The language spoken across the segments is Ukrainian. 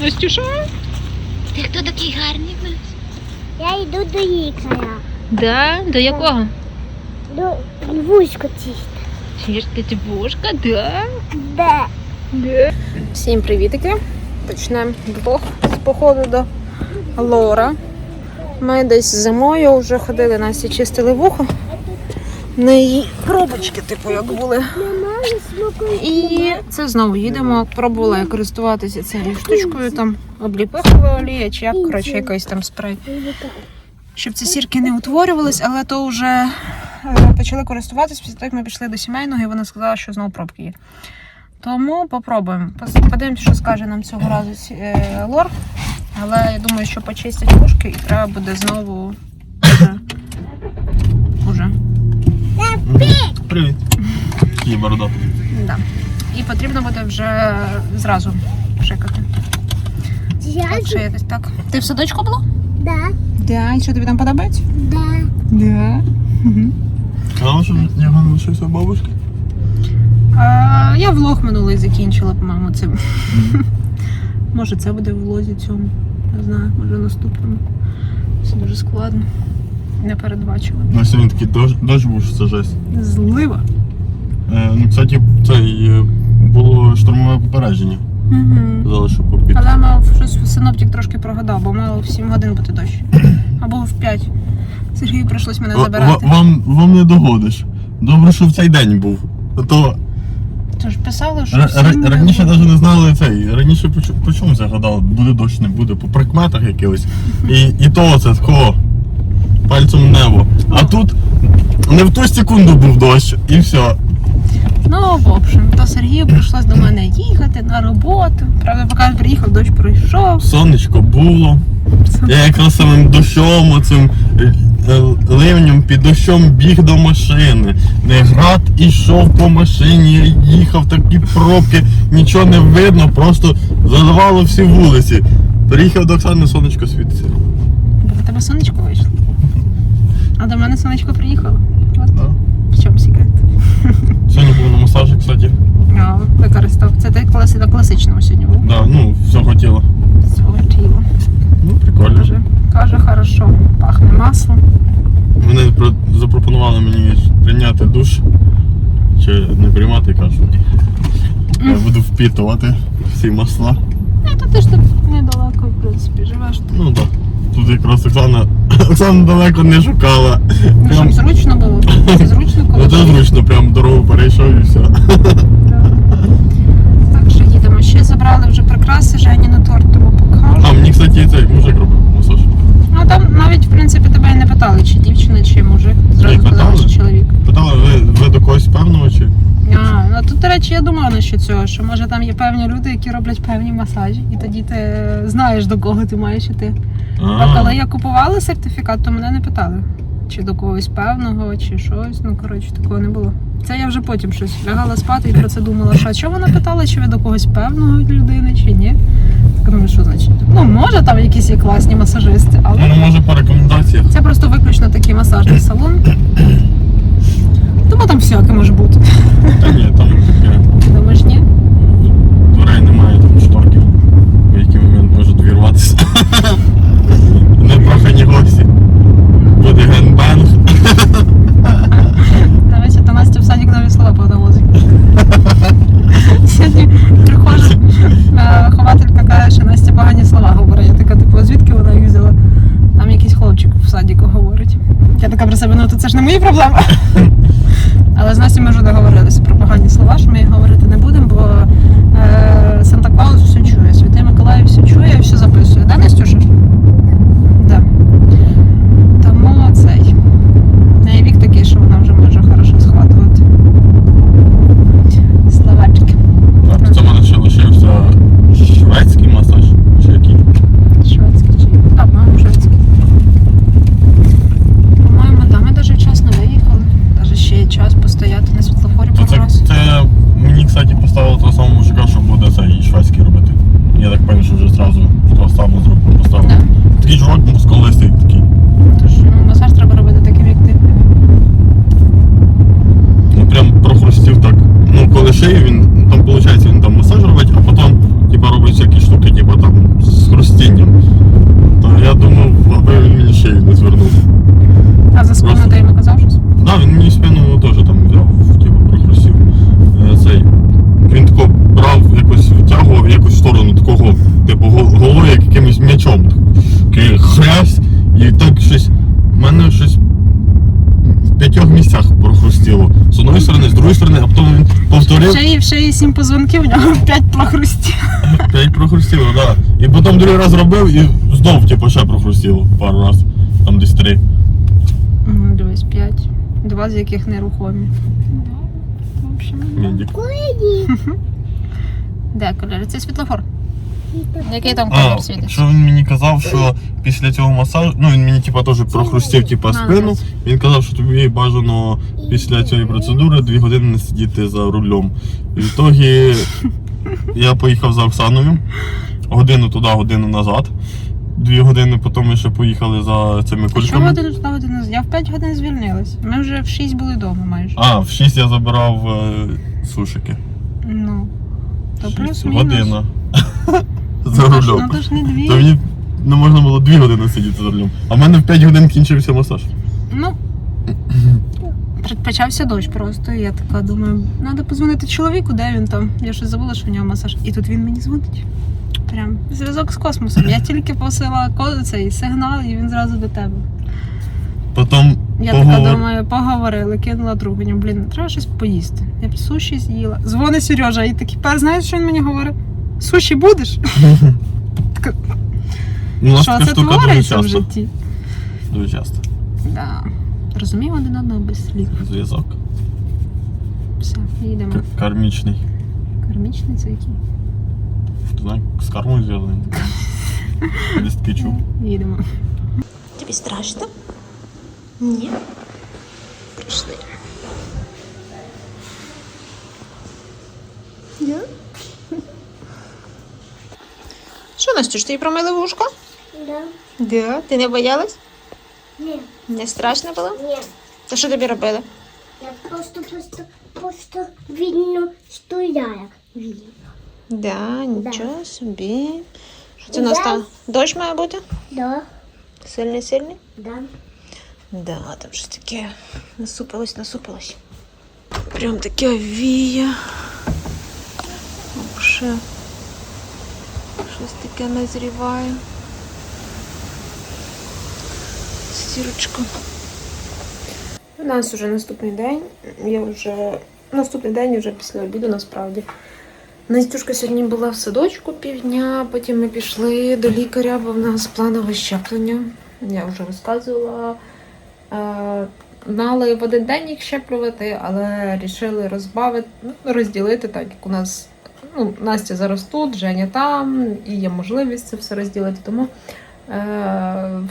Настюша? Ти хто такий гарний в нас? Я йду до лікаря. Да? До якого? До вузько чисто. Чешка тібушка, да? Де? Да. Всім привітики. Почнемо влог з походу до Лора. Ми десь зимою вже ходили, Насті чистили вухо. В неї пробочки, типу, як були. І це знову їдемо. Пробувала я користуватися цією штучкою, там обліпихова олія чи як, коротше, якийсь там спрей. Щоб ці сірки не утворювались, але то вже е, почали користуватися після того, як ми пішли до сімейного, і вона сказала, що знову пробки є. Тому попробуємо. Подивимося, що скаже нам цього разу е, лор. Але я думаю, що почистять вушки і треба буде знову вже. уже. Привіт. Який бородатий. Да. І потрібно буде вже зразу шикати. Так що якось так. Ти в садочку була? Да, Да, і що тобі там подобається? да. Да. Казала, що я не лишився бабушки. А, я влог минулий закінчила, по-моєму, цим. Може, це буде в влозі цьому. Не знаю, може наступному. Все дуже складно. Не передбачила. На сьогодні такий дощ, дощ був, що це жесть. Злива. Е, ну, кстати, це е, було штурмове попередження. Угу. Казали, що попід. Але мав щось синоптик трошки прогадав, бо мало в 7 годин бути дощ. Або в 5. Сергію прийшлось мене забирати. ва- Вам, вам не догодиш. Добре, що в цей день був. А То Тож писали, що ра- всім ра- раніше навіть не знали цей. Раніше по чому загадали, буде дощ, не буде, по прикметах якихось. І, і то це такого пальцем в небо. А тут не в ту секунду був дощ, і все. Ну, в общем, то Сергію прийшлось до мене їхати на роботу. Правда, поки він приїхав, дощ пройшов. Сонечко було. Я якраз самим дощом, оцим е, ливнем під дощом біг до машини. Не град ішов по машині, їхав такі пробки, нічого не видно, просто заливало всі вулиці. Приїхав до Оксани, сонечко світиться. Бо до тебе сонечко вийшло. А до мене сонечко приїхало. От Да. в чому секрет. Сьогодні був на масажі, кстати. А, використав. Це ти класи на класичному сьогодні був. Да, ну, все хотіло. Цього тіло. Ну, прикольно. Каже, каже, хорошо. Пахне маслом. Вони запропонували мені прийняти душ. Чи не приймати, кажу. Я буду впітувати всі масла. Ну, то ти ж тут недалеко, в принципі, живеш. Ну так. Тут якраз Оксана, Оксана далеко не шукала. Ну, щоб зручно було. Це зручно, коли. ну, це зручно, прям дорогу перейшов і все. Так що їдемо. Ще забрали вже прикраси, Жені на торт, тому покажу. А мені, кстати, цей мужик робив масаж. Ну там навіть в принципі тебе і не питали, чи дівчина, чи мужик. Зразу питали. що чоловік. Питала, ви, ви до когось певного чи? А, ну тут, до речі, я думала насчет цього, що може там є певні люди, які роблять певні масажі, і тоді ти е, знаєш до кого ти маєш іти. А коли я купувала сертифікат, то мене не питали, чи до когось певного, чи щось. Ну коротше, такого не було. Це я вже потім щось лягала спати і про це думала, що а чого вона питала, чи ви до когось певного людини, чи ні. Так думаю, що значить? Ну, може, там якісь є класні масажисти, але. Ну, може по рекомендаціях. Це просто виключно такий масажний салон. Тому там всяке може бути. Та ні, там таке. Думаєш, ні? Дверей немає, там шторки. В який момент можуть вірватися. Непрохані гості. Буде генбанг. Давайте то Настя в садик нові слова подавозить. Сьогодні приходжу, е, хователька каже, що Настя погані слова говорить. Я така, типу, «А звідки вона їх взяла? Там якийсь хлопчик в садіку говорить. Я така про себе, ну то це ж не мої проблеми. Але з Настю ми вже договорилися про погані слова, що ми їх говорити не будемо, бо е, Санта Клаус все чує, Святий Миколаїв все чує і все записує. Да, Настюша? Да. Тому цей. В неї вік такий, що вона вже може хорошо схватувати. Словачки. Так, це в мене ще лишився шведський масаж. Чи який? Шведський чи. А, по-моєму, шведський. По-моєму, да, ми навіть вчасно виїхали. Навіть ще є час постояти на світлофорі То пару це, раз. це мені, кстати, поставили того самого мужика, що буде цей шведський робити. Я так пам'ятаю, що вже одразу того самого зробив поставив. Да. Такий чувак мускулистий такий. Тож ну, масаж треба робити таким, як ти. Ну прям прохрустів так. Ну коли шиє, він там виходить, він там масаж робить, а потім типа робить всякі штуки, типа там другої сторони, а потім він повторив. В шиї, є сім позвонків, у нього п'ять прохрустів. П'ять прохрустіло, так. Да. І потім другий раз робив і знов типу, ще прохрустіло пару раз. Там десь три. М, Дивись, п'ять. Два з яких нерухомі. В общем, да. де кольори? Це світлофор. Який там А, колір світить? що він мені казав, що після цього масажу, ну він мені типа теж прохрустів типа спину. Він казав, що тобі бажано після цієї процедури дві години не сидіти за рулем. І в ітогі я поїхав за Оксаною. Годину туди, годину назад. Дві години потім ми ще поїхали за цими Що кульками. годину туди годину? Я в 5 годин звільнилась. Ми вже в 6 були вдома майже. А, в 6 я забирав е, сушики. Ну. То Шість. плюс-мінус. Година. За Ну, рулем. Ну то ж не дві. То мені не можна було 2 години сидіти за рулем. А в мене в 5 годин кінчився масаж. Ну. Почався дощ просто. І я така думаю, треба позвонити чоловіку, де він там. Я щось забула, що в нього масаж. І тут він мені дзвонить. Прям зв'язок з космосом. Я тільки посила цей сигнал, і він зразу до тебе. Потім Я така думаю, поговорили, кинула трубку. Блін, треба щось поїсти. Я б суші з'їла. Дзвонить Сережа, і такий пер, знаєш, що він мені говорить? Суші будеш? Така, Ну, у нас що така це штука дуже твориться в часто. житті? Дуже часто. Да. Розуміємо один одного без слів. Зв'язок. Все, їдемо. К- Кармічний. Кармічний це який? Ти знаєш, з кармою зв'язаний. Десь таки чув. Їдемо. Тобі страшно? Ні. Прийшли. Що, Настюш, ти промили вушко? Да. Да. Ти не боялась? Ні, Не страшно було? ні. То що тобі робили? Я просто, просто, просто я як видно. Да, нічого собі. Що це у нас Да. там? Дощ має бути? Да, Сильний, сильний? да. Да, там щось таке насупилось, насупилось. Прям таке віє. Ще щось таке назріває. Сірочка. У нас вже наступний день. Я вже наступний день вже після обіду насправді. Настюшка сьогодні була в садочку півдня, потім ми пішли до лікаря, бо в нас планове щеплення. Я вже розказувала. Е, Мали в один день їх щеплювати, але вирішили розбавити, ну, розділити, так як у нас ну, Настя зараз тут, Женя там, і є можливість це все розділити. Тому е,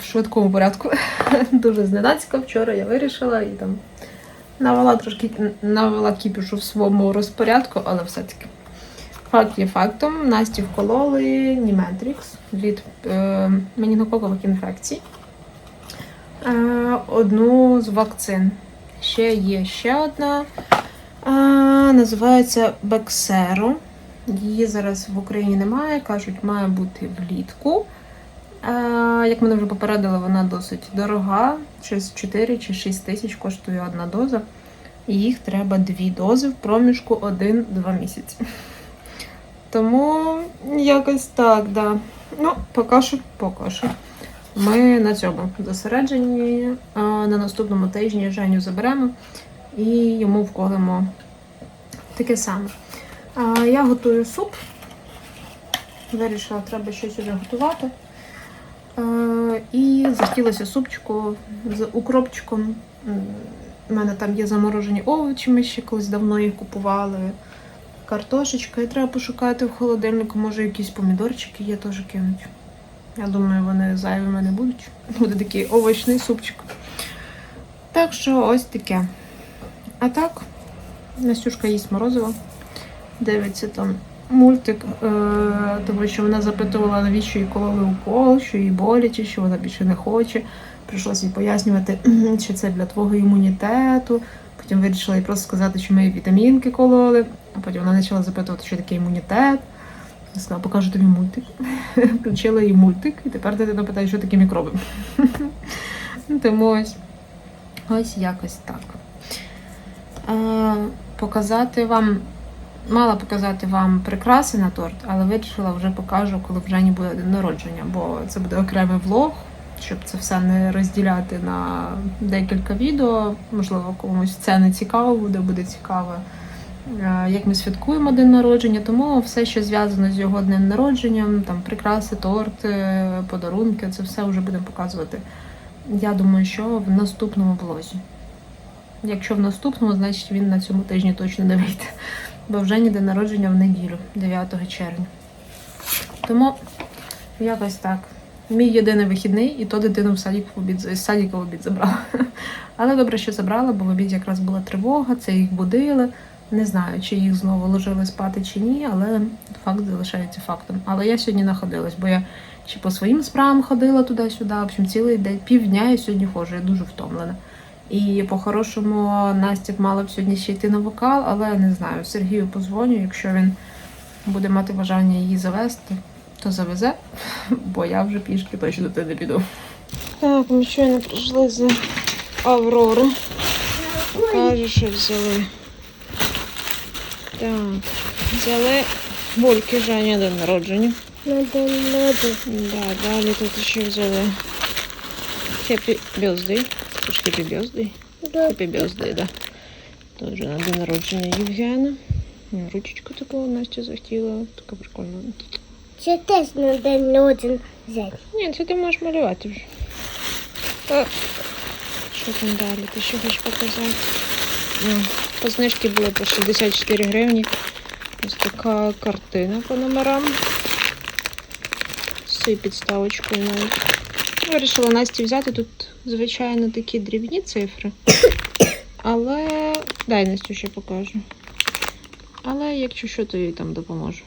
в швидкому порядку дуже зненацька вчора я вирішила і там навела трошки навела кіпішу в своєму розпорядку, але все-таки факт є фактом. Насті вкололи Німетрікс від е, менінгококових інфекцій. Е, одну з вакцин. Ще є ще одна. Е, називається Бексеро. Її зараз в Україні немає. Кажуть, має бути влітку. Як мене вже попередили, вона досить дорога. Щось 4 чи 6 тисяч коштує одна доза. І їх треба дві дози в проміжку 1-2 місяці. Тому якось так, да. Ну, поки що, поки що. Ми на цьому зосереджені. А На наступному тижні Женю заберемо і йому вколимо таке саме. Я готую суп. Вирішила, треба щось уже готувати. І захотілося супчику з укропчиком. У мене там є заморожені овочі, ми ще колись давно їх купували. Картошечка, і треба пошукати в холодильнику, може якісь помідорчики є теж кинуть. Я думаю, вони зайвими не будуть. Буде такий овочний супчик. Так що ось таке. А так, Настюшка їсть морозиво. Дивиться там мультик, е- тому що вона запитувала, навіщо їй кололи укол, що їй боляче, що вона більше не хоче. Прийшлося їй пояснювати, що це для твого імунітету. Потім вирішила їй просто сказати, що ми їй вітамінки кололи. А потім вона почала запитувати, що таке імунітет. Я сказала, покажу тобі мультик. Включила їй мультик, і тепер дитина питає, що таке мікроби. Тому ось, ось якось так. Е, показати вам, мала показати вам прикраси на торт, але вирішила вже покажу, коли в Жені буде день народження, бо це буде окремий влог. щоб це все не розділяти на декілька відео. Можливо, комусь це не цікаво буде, буде цікаво, е, як ми святкуємо день народження. Тому все, що зв'язано з його днем народженням, там прикраси, торти, подарунки, це все вже будемо показувати. Я думаю, що в наступному влозі. Якщо в наступному, значить він на цьому тижні точно не вийде. Бо вже ні день народження в неділю, 9 червня. Тому якось так. Мій єдиний вихідний, і то дитину в садик в обід, з садика в обід забрала. Але добре, що забрала, бо в обід якраз була тривога, це їх будили. Не знаю, чи їх знову ложили спати чи ні, але факт залишається фактом. Але я сьогодні находилась, бо я чи по своїм справам ходила туди-сюди. В общем, цілий день півдня я сьогодні ходжу, я дуже втомлена. І по-хорошому Настя б мала б сьогодні ще йти на вокал, але не знаю. Сергію позвоню, якщо він буде мати бажання її завести, то завезе, бо я вже пішки точно туди не піду. Так, ми щойно прийшли з Аврори. Каже, що взяли. Так, взяли бульки Женя день народження. На день народження. Да, далі тут ще взяли Happy Birthday. Це ж Happy Birthday. Да. Тоже на день народження Євгена. Ручечку таку Настя захотіла. Така прикольна. Це теж на день народження взяти. Ні, це ти можеш малювати вже. А, Що там далі? Ти ще хочеш показати? По знижці було по 64 гривні. Ось така картина по номерам. З цією підставочкою навіть. Вирішила Насті взяти тут, звичайно, такі дрібні цифри. Але. Дай Настю ще покажу. Але якщо що, то їй там допоможу.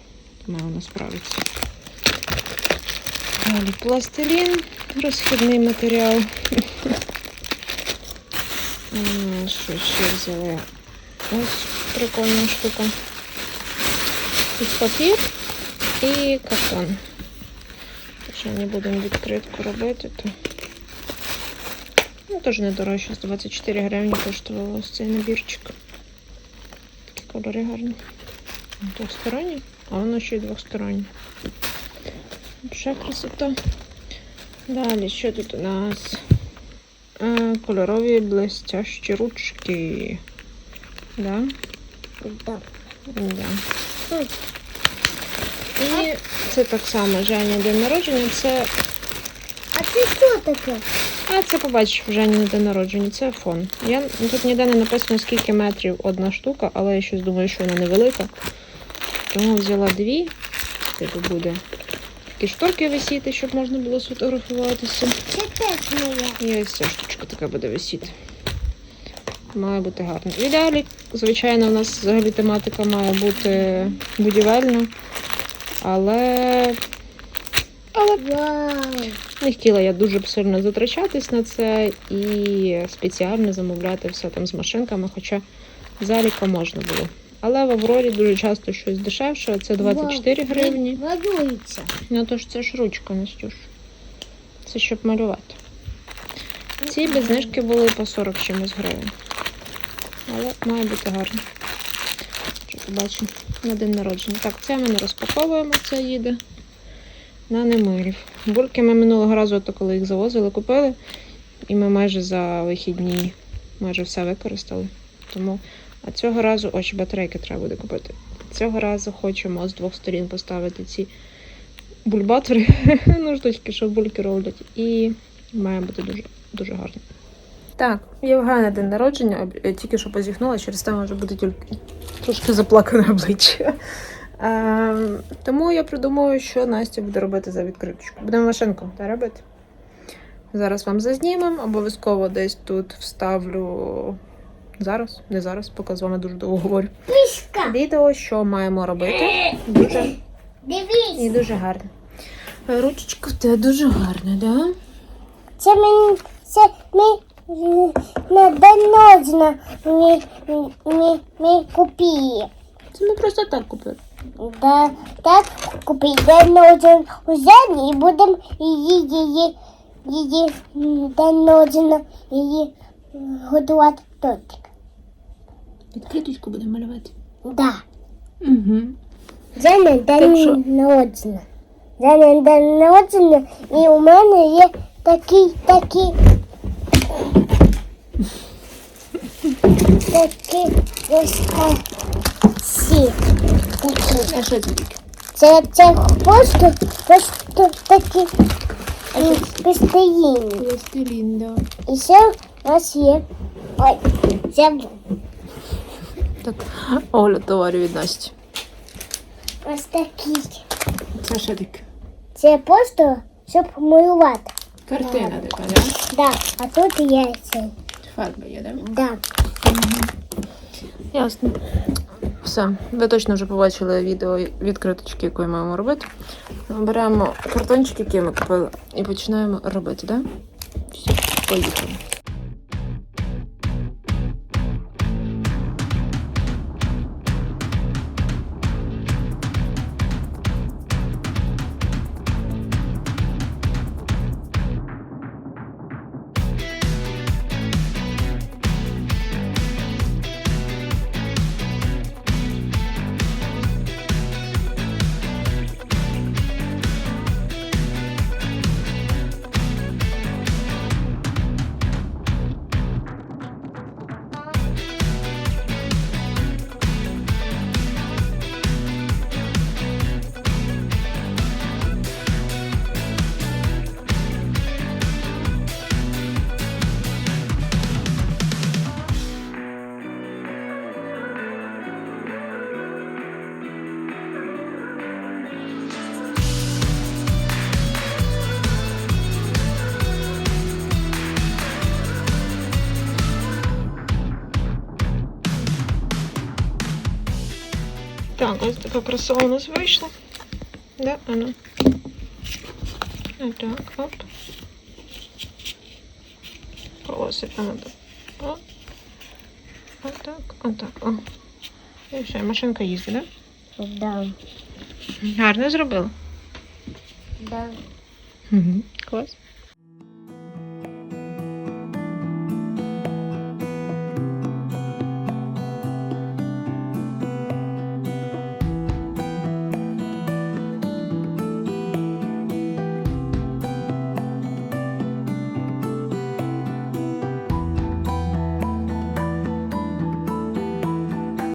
Думаю, вона справиться. Далі пластилін, розхідний матеріал. Що ще взяли? Ось прикольна штука. Тут папір і картон. Якщо не будемо відкритку робити, то ну, теж не дорожче, 24 гривні коштував ось цей набірчик. Такі кольори гарні. Двохсторонні, а воно ще й двохстороннє. Ще красота. Далі, що тут у нас? Е, кольорові блестящі ручки. Да? Да. Да. І це так само Женя день народження. Це. А це що таке? А це побачиш в Жені на день народження. Це фон. Я тут ніде не написано скільки метрів одна штука, але я щось думаю, що вона невелика. Тому взяла дві. Типу буде такі шторки висіти, щоб можна було сфотографуватися. Це теж моя. І ось ця штучка така буде висіти. Має бути гарно. В ідеалі, звичайно, у нас взагалі тематика має бути будівельна. Але. Але не хотіла я дуже б сильно затрачатись на це і спеціально замовляти все там з машинками, хоча заліка можна було. Але в Аврорі дуже часто щось дешевше, це 24 гривні. Ну то ж це ж ручка, Настюш. Це щоб малювати. Ці без знижки були по 40 чимось гривень. Але має бути гарно. Що побачимо на день народження. Так, це ми не розпаковуємо, це їде на Немирів. Бульки ми минулого разу, то коли їх завозили, купили. І ми майже за вихідні майже все використали. Тому, а цього разу, ось батарейки треба буде купити. Цього разу хочемо з двох сторін поставити ці бульбатори, ну штучки, що бульки роблять, і має бути дуже, дуже гарно. Так, Євгена день народження, тільки що позіхнула, через те може бути тільки трошки заплакане обличчя. Ем, тому я придумаю, що Настя буде робити за відкриточку. Будемо машинку та робити. Зараз вам зазнімемо, обов'язково десь тут вставлю. Зараз, не зараз, поки з вами дуже довго говорю. Мішка. Відео, що маємо робити. Дуже і дуже гарно. Ручечка в тебе дуже гарна, да? Це мені, це ми народження ми, ми, ми купили. Це ми просто так купили. Да, так купили день народження у Жені і будемо її, її, її народження, її готувати тортик. Відкриточку будемо малювати. Да. Угу. Що? день народження. Женя день народження, і у мене є такий, такий. Такий ось так. Сі. А що це таке? Це, це просто, просто такі пістоліни. Пластилін, да. І ще у нас є. Ой, забув. Так, огляд товарів від Насті. Ось такі. Це що таке? Це просто, щоб малювати. Картина така, да? Да, а тут є цей. Фарба є, да? Да. Ясно. Все, ви точно вже побачили відео відкриточки, яку ми маємо робити. Беремо картончик, який ми купили, і починаємо робити, так? Да? Все, поїхали. Така краса у нас вийшла. Да, ану. Отак, оп. Полоси, ану. Оп. Отак, отак, о. І все, машинка їздить, да? Да. Гарно зробила. Да. Угу. Клас.